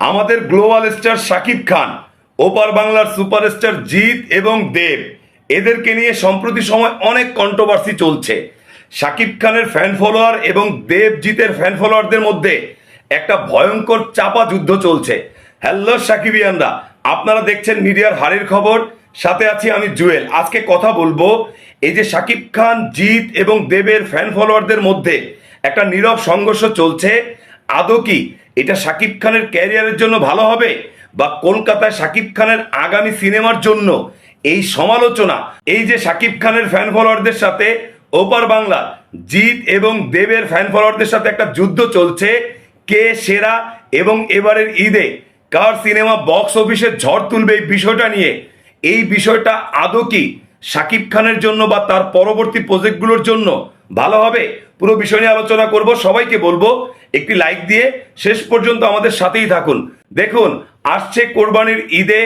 আমাদের global star Shakib Khan, ওপার বাংলার সুপারস্টার জিৎ এবং দেব, এদেরকে নিয়ে সম্প্রতি সময় অনেক কন্ট্রোভার্সি চলছে। শাকিব খানের ফ্যান ফলোয়ার এবং দেবজিতের ফ্যান ফলোয়ারদের মধ্যে একটা ভয়ঙ্কর চাপা যুদ্ধ চলছে। হ্যালো সাকিবিয়ানরা আপনারা দেখছেন মিডিয়ার হারের খবর, সাথে আছি আমি জুয়েল। আজকে কথা বলব, এই যে শাকিব খান, জিৎ এবং দেবের ফ্যান ফলোয়ারদের মধ্যে একটা নীরব সংঘর্ষ চলছে। আদৌ কি এটা শাকিব খানের ক্যারিয়ারের জন্য ভালো হবে? বা কলকাতায় শাকিব খানের আগামী সিনেমার জন্য এই সমালোচনা, এই যে শাকিব খানের ফ্যান ফলোয়ারদের সাথে ওপার বাংলা, জিৎ এবং দেবের ফ্যান ফলোয়ারদের সাথে একটা যুদ্ধ চলছে, কে সেরা এবং এবারের ঈদে কার সিনেমা বক্স অফিসে ঝড় তুলবে এই বিষয়টা নিয়ে? এই বিষয়টা আদৌ কি শাকিব খানের জন্য বা তার পরবর্তী প্রজেক্টগুলোর জন্য ভালো হবে? পুরো বিষয় নিয়ে আলোচনা করব, সবাইকে বলব একটি লাইক দিয়ে শেষ পর্যন্ত আমাদের সাথেই থাকুন। দেখুন, আসছে কোরবানির ঈদে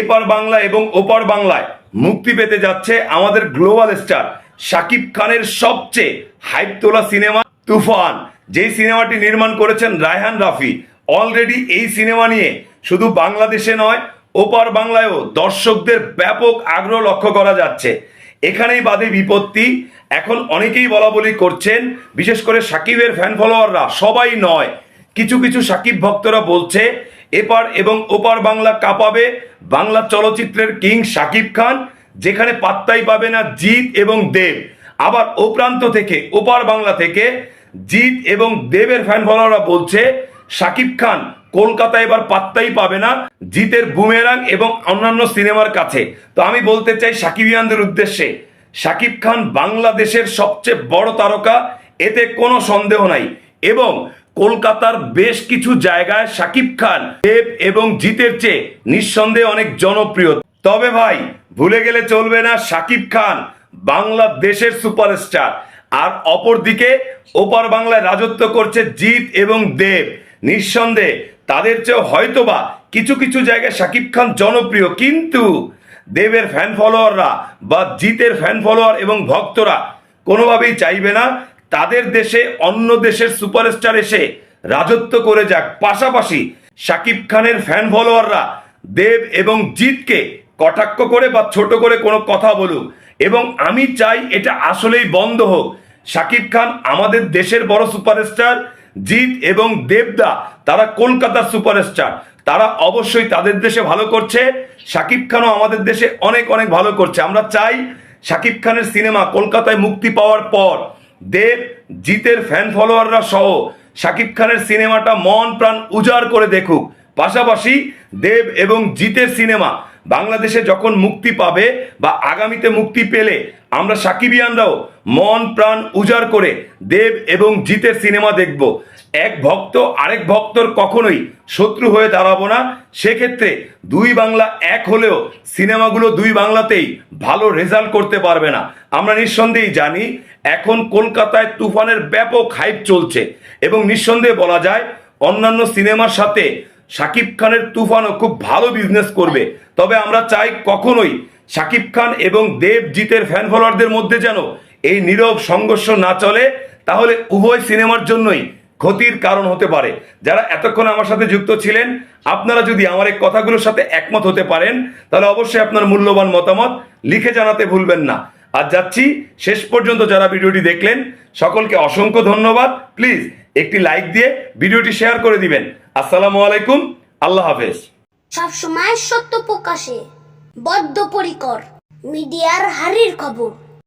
এপার বাংলা এবং ওপার বাংলায় মুক্তি পেতে যাচ্ছে আমাদের গ্লোবাল স্টার শাকিব খানের সবচেয়ে হাইপ তোলা সিনেমা তুফান। যেই সিনেমাটি নির্মাণ করেছেন রায়হান রাফি অলরেডি এই সিনেমা নিয়ে শুধু বাংলাদেশে নয়, ওপার বাংলায়ও দর্শকদের ব্যাপক আগ্রহ লক্ষ্য করা যাচ্ছে। এখানেই বাদে বিপত্তি এখন অনেকেই বলা বলি করছেন, বিশেষ করে সাকিবের ফ্যান ফলোয়াররা সবাই নয়। কিছু কিছু সাকিব ভক্তরা বলছে, এপার এবং ওপার বাংলা কাঁপাবে বাংলা চলচ্চিত্রের কিং সাকিব খান, যেখানে পাত্তাই পাবে না জিৎ এবং দেব। আবার ও প্রান্ত থেকে, ওপার বাংলা থেকে জিৎ এবং দেবের ফ্যান ফলোয়াররা বলছে, সাকিব খান কলকাতা এবার পাত্তাই পাবে না জিতের বুমেরাং এবং অন্যান্য সিনেমার কাছে। তো আমি বলতে চাই সাকিবিয়ানদের উদ্দেশ্যে শাকিব খান বাংলাদেশের সবচেয়ে বড় তারকা, এতে কোনো সন্দেহ নাই। এবং কলকাতার বেশ কিছু জায়গায় শাকিব খান দেব এবং জিতের চেয়ে নিঃসন্দেহে অনেক জনপ্রিয়। তবে ভাই, ভুলে গেলে চলবে না শাকিব খান, বাংলাদেশের সুপারস্টার। আর অপরদিকে, ওপার বাংলায় রাজত্ব করছে জিৎ এবং দেব। নিঃসন্দেহে তাদের চেয়েও হয়তোবা কিছু কিছু জায়গায় শাকিব খান জনপ্রিয়। কিন্তু দেবের ফ্যান ফলোয়াররা বা জিতের ফ্যান ফলোয়ার এবং ভক্তরা কোনোভাবেই চাইবে না। তাদের দেশে, অন্য দেশের সুপারস্টার এসে রাজত্ব করে যাক। পাশাপাশি শাকিব খানের ফ্যান ফলোয়াররা দেব এবং জিতকে কটাক্ষ করে বা ছোট করে কোনো কথা বলুক। এবং আমি চাই এটা আসলেই বন্ধ হোক। শাকিব খান আমাদের দেশের বড় সুপারস্টার জিৎ এবং দেবদা, তারা কলকাতার সুপারস্টার তারা অবশ্যই তাদের দেশে ভালো করছে। শাকিব খানও আমাদের দেশে অনেক অনেক ভালো করছে। আমরা চাই শাকিব খানের সিনেমা কলকাতায় মুক্তি পাওয়ার পর দেব, জিতের ফ্যান ফলোয়াররা সহ শাকিব খানের সিনেমাটা মন প্রাণ উজাড় করে দেখুক। পাশাপাশি দেব এবং জিতের সিনেমা বাংলাদেশে যখন মুক্তি পাবে বা আগামীতে মুক্তি পেলে আমরা সাকিবিয়ানরাও মন প্রাণ উজাড় করে দেব এবং জিতের সিনেমা দেখব। এক ভক্ত আরেক ভক্তর কখনোই শত্রু হয়ে দাঁড়াবো না। সেক্ষেত্রে দুই বাংলা এক হলেও সিনেমাগুলো দুই বাংলাতেই ভালো রেজাল্ট করতে পারবে না। আমরা নিঃসন্দেহেই জানি এখন কলকাতায় তুফানের ব্যাপক হাইপ চলছে এবং নিঃসন্দেহে বলা যায় অন্যান্য সিনেমার সাথে শাকিব খানের তুফানও খুব ভালো বিজনেস করবে। তবে আমরা চাই কখনোই শাকিব খান এবং দেবজিতের ফ্যান ফলোয়ারদের মধ্যে যেন এই নীরব সংঘর্ষ না চলে। তাহলে উভয় সিনেমার জন্যই ক্ষতির কারণ হতে পারে। যারা এতক্ষণ আমার সাথে যুক্ত ছিলেন, আপনারা যদি আমার এই কথাগুলোর সাথে একমত হতে পারেন, তাহলে অবশ্যই আপনার মূল্যবান মতামত লিখে জানাতে ভুলবেন না। আর যাচ্ছি, শেষ পর্যন্ত যারা ভিডিওটি দেখলেন, সকলকে অসংখ্য ধন্যবাদ। প্লিজ একটি লাইক দিয়ে ভিডিওটি শেয়ার করে দিবেন। আসসালামু আলাইকুম আল্লাহ হাফেজ। সবসময় সত্য প্রকাশে বদ্ধপরিকর মিডিয়ার হারির খবর।